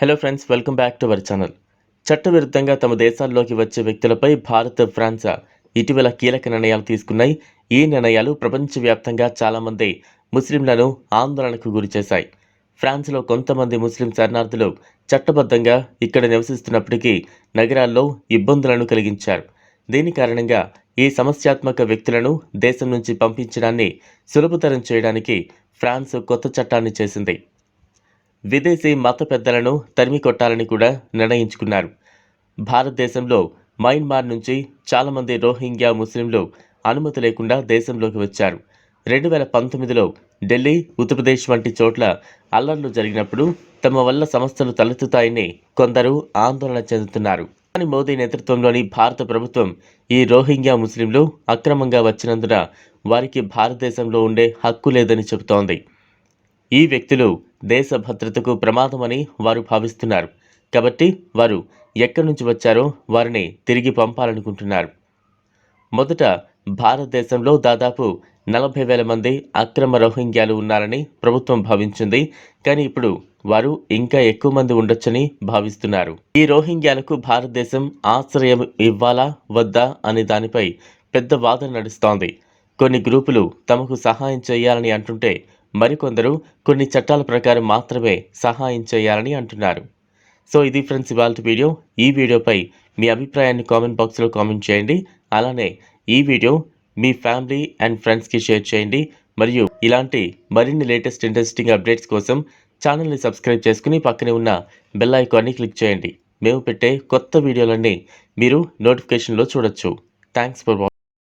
Hello friends welcome back to our channel చట్టవిరుద్ధంగా తమ దేశాల్లోకి వచ్చే వ్యక్తులపై భారత్ ఫ్రాన్స్ ఇటీవల కీలక నిర్ణయాలు తీసుకున్నాయి. ఈ నిర్ణయాలు ప్రపంచవ్యాప్తంగా చాలామంది ముస్లింలను ఆందోళనకు గురిచేశాయి ఫ్రాన్స్లో కొంతమంది ముస్లిం శరణార్థులు చట్టబద్ధంగా ఇక్కడ నివసిస్తున్నప్పటికీ నగరాల్లో ఇబ్బందులను కలిగించారు. దీని కారణంగా ఈ సమస్యాత్మక వ్యక్తులను దేశం నుంచి పంపించడాన్ని సులభతరం చేయడానికి ఫ్రాన్స్ కొత్త చట్టాన్ని చేసింది. విదేశీ మత పెద్దలను తరిమి కొట్టాలని కూడా నిర్ణయించుకున్నారు. భారతదేశంలో మయన్మార్ నుంచి చాలామంది రోహింగ్యా ముస్లింలు అనుమతి లేకుండా దేశంలోకి వచ్చారు. రెండు వేల పంతొమ్మిదిలో ఢిల్లీ ఉత్తరప్రదేశ్ వంటి చోట్ల అల్లర్లు జరిగినప్పుడు తమ వల్ల సమస్యలు తలెత్తుతాయని కొందరు ఆందోళన చెందుతున్నారు. కానీ మోదీ నేతృత్వంలోని భారత ప్రభుత్వం ఈ రోహింగ్యా ముస్లింలు అక్రమంగా వచ్చినందున వారికి భారతదేశంలో ఉండే హక్కు లేదని చెబుతోంది. ఈ వ్యక్తులు దేశ భద్రతకు ప్రమాదమని వారు భావిస్తున్నారు. కాబట్టి వారు ఎక్కడి నుంచి వచ్చారో వారిని తిరిగి పంపాలనుకుంటున్నారు. మొదట భారతదేశంలో దాదాపు నలభై వేల మంది అక్రమ రోహింగ్యాలు ఉన్నారని ప్రభుత్వం భావించింది. కానీ ఇప్పుడు వారు ఇంకా ఎక్కువ మంది ఉండొచ్చని భావిస్తున్నారు. ఈ రోహింగ్యాలకు భారతదేశం ఆశ్రయం ఇవ్వాలా వద్దా అనే దానిపై పెద్ద వాదన నడుస్తోంది. కొన్ని గ్రూపులు తమకు సహాయం చేయాలని అంటుంటే మరికొందరు కొన్ని చట్టాల ప్రకారం మాత్రమే సహాయం చేయాలని అంటున్నారు. సో ఇది ఫ్రెండ్స్ ఇవాళ వీడియో. ఈ వీడియోపై మీ అభిప్రాయాన్ని కామెంట్ బాక్స్లో కామెంట్ చేయండి. అలానే ఈ వీడియో మీ ఫ్యామిలీ అండ్ ఫ్రెండ్స్కి షేర్ చేయండి. మరియు ఇలాంటి మరిన్ని లేటెస్ట్ ఇంట్రెస్టింగ్ అప్డేట్స్ కోసం ఛానల్ని సబ్స్క్రైబ్ చేసుకుని పక్కనే ఉన్న బెల్ ఐకాన్ని క్లిక్ చేయండి. మేము పెట్టే కొత్త వీడియోలన్నీ మీరు నోటిఫికేషన్లో చూడొచ్చు. Thanks for watching